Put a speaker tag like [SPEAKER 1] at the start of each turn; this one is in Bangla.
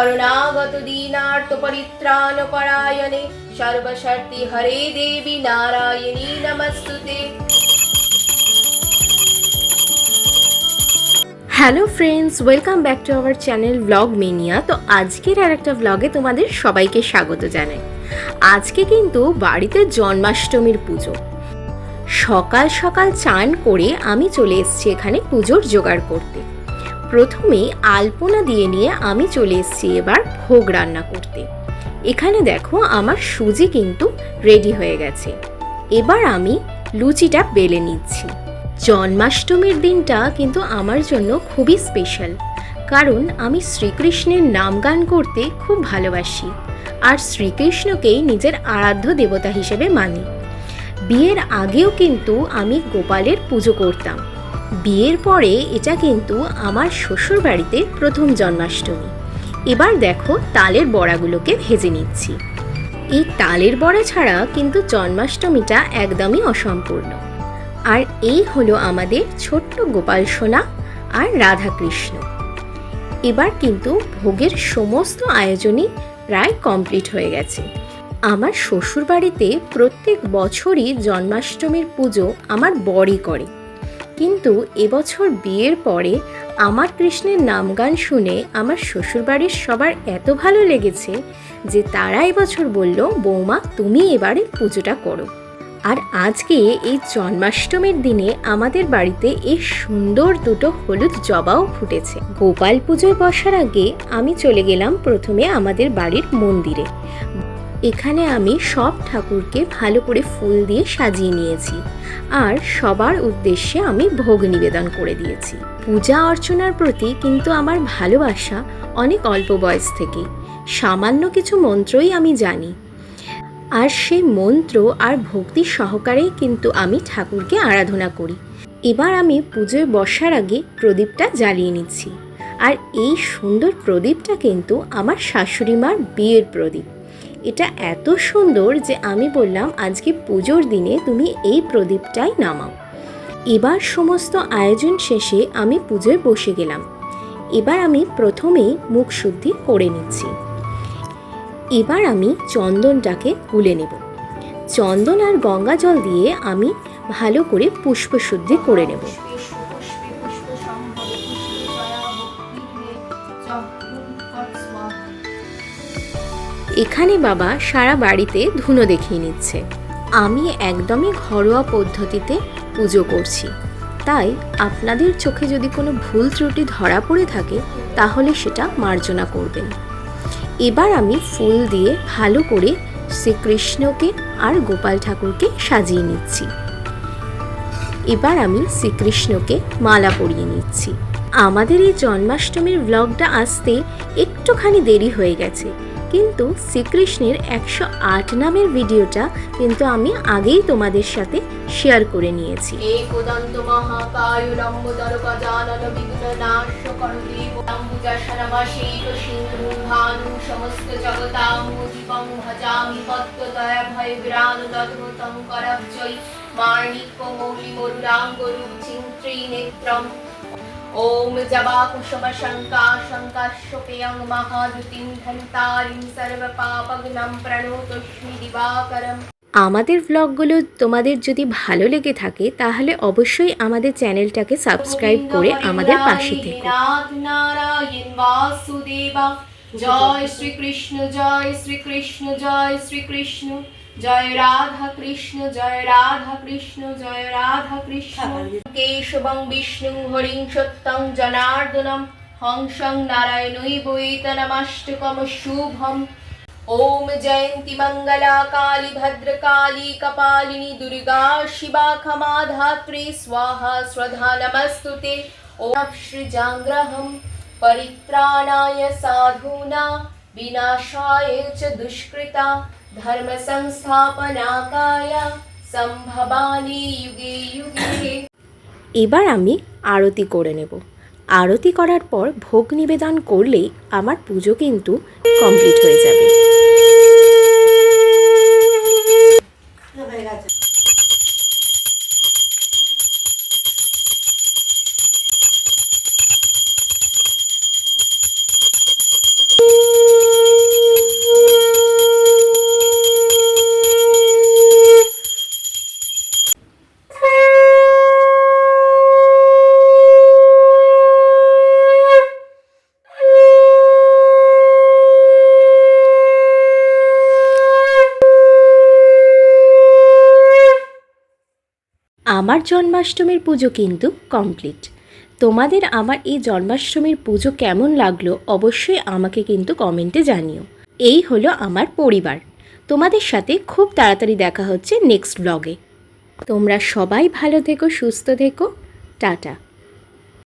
[SPEAKER 1] শরণাগত দীনার্ত পরিত্রাণ পরায়ণে সর্বশর্তি হরে দেবী নারায়ণী নমস্তুতে hello friends welcome back to our channel Blog Mania তো আজকের আর একটা ব্লগে তোমাদের সবাইকে স্বাগত জানাই। আজকে কিন্তু বাড়িতে জন্মাষ্টমীর পুজো। সকাল সকাল চান করে আমি চলে এসেছি এখানে পুজোর জোগাড় করতে। প্রথমে আলপনা দিয়ে নিয়ে আমি চলে এসেছি এবার ভোগ রান্না করতে। এখানে দেখো আমার সুজি কিন্তু রেডি হয়ে গেছে। এবার আমি লুচিটা বেলে নিচ্ছি। জন্মাষ্টমীর দিনটা কিন্তু আমার জন্য খুবই স্পেশাল কারণ আমি শ্রীকৃষ্ণের নাম গান করতে খুব ভালোবাসি আর শ্রীকৃষ্ণকেই নিজের আরাধ্য দেবতা হিসেবে মানি। বিয়ের আগেও কিন্তু আমি গোপালের পুজো করতাম। বিয়ের পরে এটা কিন্তু আমার শ্বশুর বাড়িতে প্রথম জন্মাষ্টমী। এবার দেখো তালের বড়াগুলোকে ভেজে নিচ্ছি। এই তালের বড়া ছাড়া কিন্তু জন্মাষ্টমীটা একদমই অসম্পূর্ণ। আর এই হলো আমাদের ছোট্ট গোপাল সোনা আর রাধাকৃষ্ণ। এবার কিন্তু ভোগের সমস্ত আয়োজনই প্রায় কমপ্লিট হয়ে গেছে। আমার শ্বশুর বাড়িতে প্রত্যেক বছরই জন্মাষ্টমীর পুজো আমার বরই করে। কিন্তু এবছর বিয়ের পরে আমার কৃষ্ণের নাম গান শুনে আমার শ্বশুরবাড়ির সবার এত ভালো লেগেছে যে তারা এবছর বলল, বৌমা, তুমি এবারে পুজোটা করো। আর আজকে এই জন্মাষ্টমীর দিনে আমাদের বাড়িতে এই সুন্দর দুটো হলুদ জবাও ফুটেছে। গোপাল পুজোয় বসার আগে আমি চলে গেলাম প্রথমে আমাদের বাড়ির মন্দিরে। এখানে আমি সব ঠাকুরকে ভালো করে ফুল দিয়ে সাজিয়ে নিয়েছি। আর সবার উদ্দেশ্যে আমি ভোগ নিবেদন করে দিয়েছি। পূজা অর্চনার প্রতি কিন্তু আমার ভালোবাসা অনেক অল্প বয়স থেকে। সামান্য কিছু মন্ত্রই আমি জানি। আর সেই মন্ত্র আর ভক্তি সহকারেই কিন্তু আমি ঠাকুরকে আরাধনা করি। এবার আমি পুজোয় বসার আগে প্রদীপটা জ্বালিয়ে নিচ্ছি। আর এই সুন্দর প্রদীপটা কিন্তু আমার শাশুড়ি মার বিয়ের প্রদীপ। এটা এত সুন্দর যে আমি বললাম, আজকে পুজোর দিনে তুমি এই প্রদীপটাই নামাও। এবার সমস্ত আয়োজন শেষে আমি পুজোয় বসে গেলাম। এবার আমি প্রথমেই মুখ শুদ্ধি করে নিচ্ছি। এবার আমি চন্দনটাকে গুলে নেব। চন্দন আর গঙ্গা জল দিয়ে আমি ভালো করে পুষ্প শুদ্ধি করে নেব। এখানে বাবা সারা বাড়িতে ধুনো দেখিয়ে নিচ্ছে। আমি একদমই ঘরোয়া পদ্ধতিতে পুজো করছি। তাই আপনাদের চোখে যদি কোনো ভুল ত্রুটি ধরা পড়ে থাকে, তাহলে সেটা মার্জনা করবেন। এবার আমি ফুল দিয়ে ভালো করে শ্রীকৃষ্ণকে আর গোপাল ঠাকুরকে সাজিয়ে নিচ্ছি। এবার আমি শ্রীকৃষ্ণকে মালা পরিয়ে নিচ্ছি। আমাদের এই জন্মাষ্টমীর ব্লগটা আসতে একটুখানি দেরি হয়ে গেছে। কিন্তু শ্রীকৃষ্ণের একশো আট নামের ভিডিওটা কিন্তু আমি আগেই তোমাদের সাথে শেয়ার করে নিয়েছি।
[SPEAKER 2] মার্ণিক্য মৌলি মরুরাঙ্গ রূপ চিন্ত্রী নেত্রম सिन्धुभानु समस्त जगतामुदीपं भजामि पद्मदय भय विरान दद्भुतं करब्जयि माणिक्यमौलिमरुराङ्गरुचिं त्रिनेत्रम् ॐ जवाकुसुमशङ्का शङ्काशोपेयं महाद्युतिं धन्तारिं सर्वपापग्नं प्रणोतोऽस्मि दिवाकरम्
[SPEAKER 1] আমাদের ব্লগগুলো তোমাদের যদি ভালো লেগে থাকে তাহলে অবশ্যই আমাদের চ্যানেলটাকে সাবস্ক্রাইব করে আমাদের পাশে থেকো
[SPEAKER 2] নাথ নারায়ণ বাসুদেবা জয় শ্রীকৃষ্ণ জয় শ্রীকৃষ্ণ জয় শ্রীকৃষ্ণ জয় রাধা কৃষ্ণ জয় রাধা কৃষ্ণ জয় রাধা কৃষ্ণ কেশবং বিষ্ণু হরিং সত্যং জনার্দনম হংসং নারায়ণৈবৈতনমাষ্টকম শুভম ॐ जयन्ति मङ्गला काली भद्रकाली कपालिनी दुर्गा शिवा क्षमा धात्री स्वाहा स्वधा नमस्तु ते ॐ सृजाङ्ग्रहं परित्राणाय साधूना विनाशाय च दुष्कृता धर्मसंस्थापनाकाय सम्भवानि युगे युगे
[SPEAKER 1] এবার আমি আরতি করে নেব আরতি করার পর ভোগ নিবেদন করলেই আমার পুজো কিন্তু কমপ্লিট হয়ে যাবে আমার জন্মাষ্টমীর পুজো কিন্তু কমপ্লিট। তোমাদের আমার এই জন্মাষ্টমীর পুজো কেমন লাগল অবশ্যই আমাকে কিন্তু কমেন্টে জানিও। এই হলো আমার পরিবার। তোমাদের সাথে খুব তাড়াতাড়ি দেখা হচ্ছে নেক্সট ব্লগে। তোমরা সবাই ভালো থেকো, সুস্থ থেকো। টাটা।